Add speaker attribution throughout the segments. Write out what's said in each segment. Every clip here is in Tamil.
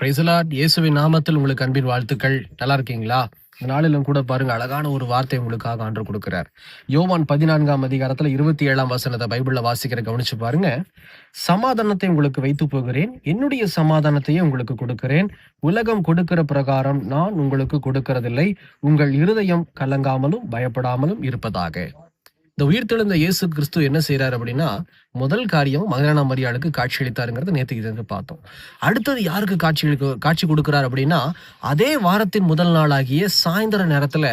Speaker 1: பிரைசலாட் இயேசுவின் நாமத்தில் உங்களுக்கு அன்பின் வாழ்த்துக்கள். நல்லா இருக்கீங்களா? இந்த நாளிலும் கூட பாருங்க அழகான ஒரு வார்த்தை உங்களுக்காக ஆண்டு கொடுக்கிறார். யோவான் பதினான்காம் அதிகாரத்துல இருபத்தி ஏழாம் வசனத்தை பைபிள்ல வாசிக்கிற கவனிச்சு பாருங்க. சமாதானத்தை உங்களுக்கு வைத்து போகிறேன். என்னுடைய சமாதானத்தையே உங்களுக்கு கொடுக்கிறேன். உலகம் கொடுக்கிற பிரகாரம் நான் உங்களுக்கு கொடுக்கறதில்லை. உங்கள் இருதயம் கலங்காமலும் பயப்படாமலும் இருப்பதாக. இந்த உயிர்த்தெழுந்த இயேசு கிறிஸ்து என்ன செய்யறாரு அப்படின்னா முதல் காரியம் மகனான மரியாளுக்கு காட்சி அளித்தாருங்கிறத நேற்றுக்கு இருந்து பார்த்தோம். அடுத்தது யாருக்கு காட்சி காட்சி கொடுக்குறாரு அப்படின்னா அதே வாரத்தின் முதல் நாளாகிய சாயந்தர நேரத்துல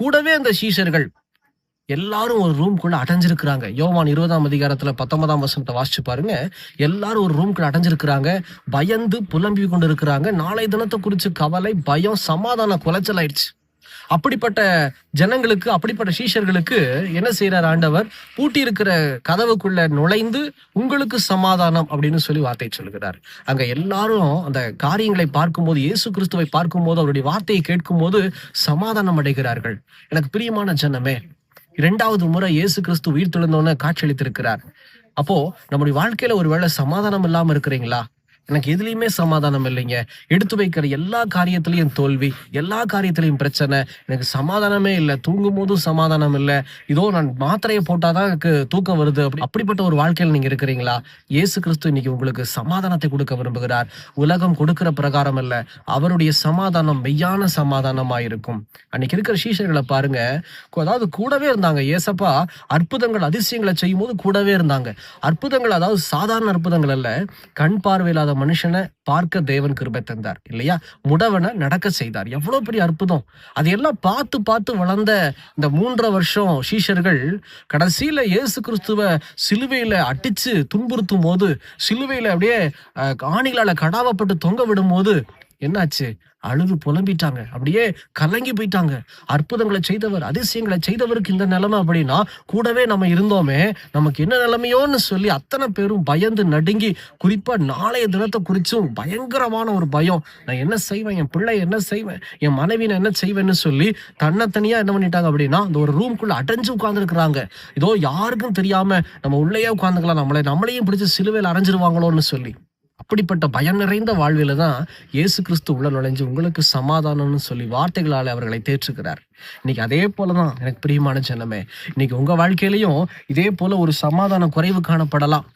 Speaker 1: கூடவே அந்த சீஷர்கள் எல்லாரும் ஒரு ரூம்குள்ள அடைஞ்சிருக்கிறாங்க. யோவான் இருபதாம் அதிகாரத்துல பத்தொன்பதாம் வசனத்தை வாசிச்சு பாருங்க. எல்லாரும் ஒரு ரூம்குள்ள அடைஞ்சிருக்கிறாங்க. பயந்து புலம்பி கொண்டு இருக்கிறாங்க நாளை தினத்தை குறிச்சு கவலை பயம் சமாதான குலைச்சல் ஆயிடுச்சு. அப்படிப்பட்ட ஜனங்களுக்கு அப்படிப்பட்ட சீஷர்களுக்கு என்ன செய்யறார் ஆண்டவர்? பூட்டி இருக்கிற கதவுக்குள்ள நுழைந்து உங்களுக்கு சமாதானம் அப்படின்னு சொல்லி வார்த்தை சொல்கிறார் அங்க எல்லாரும் அந்த காரியங்களை பார்க்கும்போது இயேசு கிறிஸ்துவை பார்க்கும்போது அவருடைய வார்த்தையை கேட்கும்போது சமாதானம் அடைகிறார்கள். எனக்கு பிரியமான ஜனமே இரண்டாவது முறை இயேசு கிறிஸ்து உயிர் தெழுந்தோன்னு காட்சியளித்திருக்கிறார். அப்போ நம்முடைய வாழ்க்கையில ஒருவேளை சமாதானம் இல்லாம இருக்கிறீங்களா? எனக்கு எதுலேயுமே சமாதானம் இல்லைங்க. எடுத்து வைக்கிற எல்லா காரியத்திலையும் தோல்வி எல்லா காரியத்திலையும் பிரச்சனை எனக்கு சமாதானமே இல்லை. தூங்கும் போதும் சமாதானம் இல்லை. இதோ நான் மாத்திரையை போட்டாதான் எனக்கு தூக்கம் வருது. அப்படி அப்படிப்பட்ட ஒரு வாழ்க்கையில் நீங்க இருக்கிறீங்களா? இயேசு கிறிஸ்து இன்னைக்கு உங்களுக்கு சமாதானத்தை கொடுக்க விரும்புகிறார். உலகம் கொடுக்கிற பிரகாரம் இல்லை அவருடைய சமாதானம் மெய்யான சமாதானமாக இருக்கும். அன்னைக்கு இருக்கிற சீஷர்களை பாருங்க. அதாவது கூடவே இருந்தாங்க. ஏசப்பா அற்புதங்கள் அதிசயங்களை செய்யும் போது கூடவே இருந்தாங்க. அற்புதங்கள் அதாவது சாதாரண அற்புதங்கள் அல்ல. கண் பார்வையில்லாத மனுஷனை பார்க்க தேவன் கிருபை தந்தார் இல்லையா? முடவனை நடக்க செய்தார். எவ்வளோ பெரிய அற்புதம். அதையெல்லாம் பார்த்து பார்த்து வளர்ந்த இந்த மூன்றரை வருஷம் சீஷர்கள் கடைசியில் இயேசு கிறிஸ்துவ சிலுவையில் அடிச்சு துன்புறுத்தும் போது சிலுவையில் அப்படியே ஆணிகளால் ஆணிகளால கடாவப்பட்டு தொங்க விடும் போது என்னாச்சு? அழுது புலம்பிட்டாங்க. அப்படியே கலங்கி போயிட்டாங்க. அற்புதங்களை செய்தவர் அதிசயங்களை செய்தவருக்கு இந்த நிலைமை அப்படின்னா கூடவே நம்ம இருந்தோமே நமக்கு என்ன நிலைமையோன்னு சொல்லி அத்தனை பேரும் பயந்து நடுங்கி குறிப்பா நாளைய தினத்தை குறிச்சும் பயங்கரமான ஒரு பயம். நான் என்ன செய்வேன்? என் பிள்ளை என்ன செய்வேன்? என் மனைவி நான் என்ன செய்வேன்னு சொல்லி தன்னத்தனியா என்ன பண்ணிட்டாங்க அப்படின்னா அந்த ஒரு ரூம்குள்ள அடைஞ்சு உட்காந்துருக்குறாங்க இதோ யாருக்கும் தெரியாம நம்ம உள்ளேயே உட்காந்துக்கலாம் நம்மளை நம்மளையும் பிடிச்சி சிலுவையில் அரைஞ்சிருவாங்களோன்னு சொல்லி. அப்படிப்பட்ட பயம் நிறைந்த வாழ்வில தான் இயேசு கிறிஸ்து உள்ள நுழைஞ்சு உங்களுக்கு சமாதானம்னு சொல்லி வார்த்தைகளால் அவர்களை தேற்றுகிறார். இன்னைக்கு அதே போல தான் எனக்கு பிரியமான ஜனமே இன்னைக்கு உங்கள் வாழ்க்கையிலையும் இதே போல ஒரு சமாதான குறைவு காணப்படலாம்.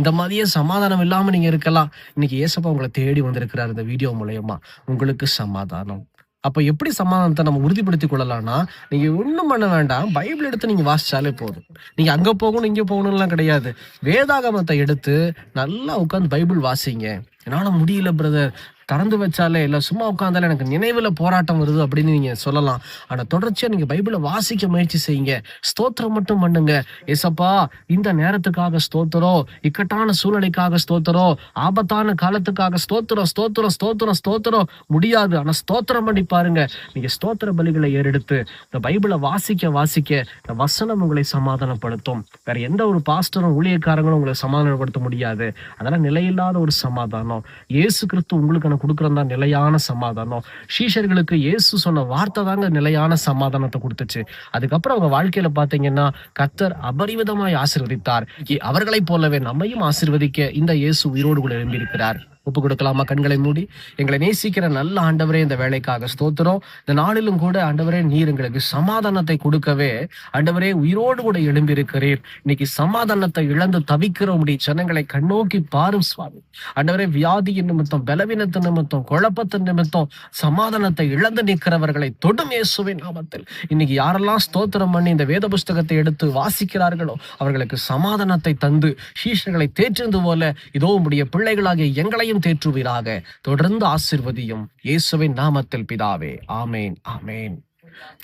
Speaker 1: இந்த மாதிரியே சமாதானம் இல்லாமல் நீங்கள் இருக்கலாம். இன்னைக்கு ஏசப்பா உங்களை தேடி வந்திருக்கிறார் இந்த வீடியோ மூலயமா. உங்களுக்கு சமாதானம். அப்போ எப்படி சமாதானத்தை நம்ம உறுதிப்படுத்திக் கொள்ளலாம்னா நீங்கள் ஒன்றும் பண்ண வேண்டாம். பைபிள் எடுத்து நீங்கள் வாசிச்சாலே போதும். நீங்கள் அங்கே போகணும் இங்கே போகணும்லாம் கிடையாது. வேதாகமத்தை எடுத்து நல்லா உட்காந்து பைபிள் வாசிங்க. என்னால் முடியல பிரதர் திறந்து வச்சாலே இல்லை சும்மா உட்காந்தாலே எனக்கு நினைவில் போராட்டம் வருது அப்படின்னு நீங்கள் சொல்லலாம். ஆனால் தொடர்ச்சியாக நீங்கள் பைபிளை வாசிக்க முயற்சி செய்யுங்க. ஸ்தோத்திரம் மட்டும் பண்ணுங்க. ஏசப்பா இந்த நேரத்துக்காக ஸ்தோத்திரம் இக்கட்டான சூழ்நிலைக்காக ஸ்தோத்திரம் ஆபத்தான காலத்துக்காக ஸ்தோத்திரம் ஸ்தோத்திரம் ஸ்தோத்திரம் ஸ்தோத்திரம். முடியாது. ஆனால் ஸ்தோத்திரம் பண்ணி பாருங்க. நீங்கள் ஸ்தோத்திர பலிகளை ஏறெடுத்து இந்த பைபிளை வாசிக்க வாசிக்க இந்த வசனம் உங்களை சமாதானப்படுத்தும். வேற எந்த ஒரு பாஸ்டரும் ஊழியக்காரங்களும் உங்களை சமாதானப்படுத்த முடியாது. அதெல்லாம் நிலையில்லாத ஒரு சமாதானம். இயேசு கிறிஸ்து உங்களுக்கு நான் கொடுக்குறது தான் நிலையான சமாதானம். ஷீஷர்களுக்கு இயேசு சொன்ன வார்த்தை தாங்க நிலையான சமாதானத்தை கொடுத்துச்சு. அதுக்கப்புறம் அவங்க வாழ்க்கையில பாத்தீங்கன்னா கத்தர் அபரிவிதமாய் ஆசிர்வதித்தார். அவர்களைப் போலவே நம்மையும் ஆசிர்வதிக்க இந்த இயேசு உயிரோடு கூட எழும்பியிருக்கிறார். ஒப்பு கொடுக்கலாமா? கண்களை மூடி. எங்களை நேசிக்கிற நல்ல ஆண்டவரே இந்த வேலைக்காக ஸ்தோத்திரம். இந்த நாளிலும் கூட ஆண்டவரே நீர் எங்களுக்கு சமாதானத்தை கொடுக்கவே. ஆண்டவரே உயிரோடு கூட எழும்பியிருக்கிறீர். இன்னைக்கு சமாதானத்தை இழந்து தவிக்கிற உடைய ஜனங்களை கண்ணோக்கி பாரும் சுவாமி. ஆண்டவரே வியாதியின் நிமித்தம் பலவீனத்தின் நிமித்தம் குழப்பத்தின் நிமித்தம் சமாதானத்தை இழந்து நிற்கிறவர்களை தொடும் இயேசுவின் நாமத்தில். இன்னைக்கு யாரெல்லாம் ஸ்தோத்திரம் பண்ணி இந்த வேத புஸ்தகத்தை எடுத்து வாசிக்கிறார்களோ அவர்களுக்கு சமாதானத்தை தந்து சீஷர்களை தேற்றிருந்து போல இதோ உடைய பிள்ளைகளாகிய எங்களையும் தேற்றுவீராக. தொடர்ந்து ஆசிர்வதியும் இயேசுவின் நாமத்தில் பிதாவே. ஆமேன் ஆமேன்.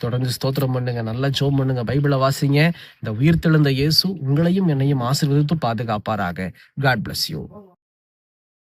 Speaker 1: தொடர்ந்து ஸ்தோத்திரம் பண்ணுங்க நல்லா ஜோம் பண்ணுங்க பைபிளை வாசிங்க. இந்த உயிர்த்தெழுந்த இயேசு உங்களையும் என்னையும் ஆசிர்வதித்து பாதுகாப்பாராக. God bless you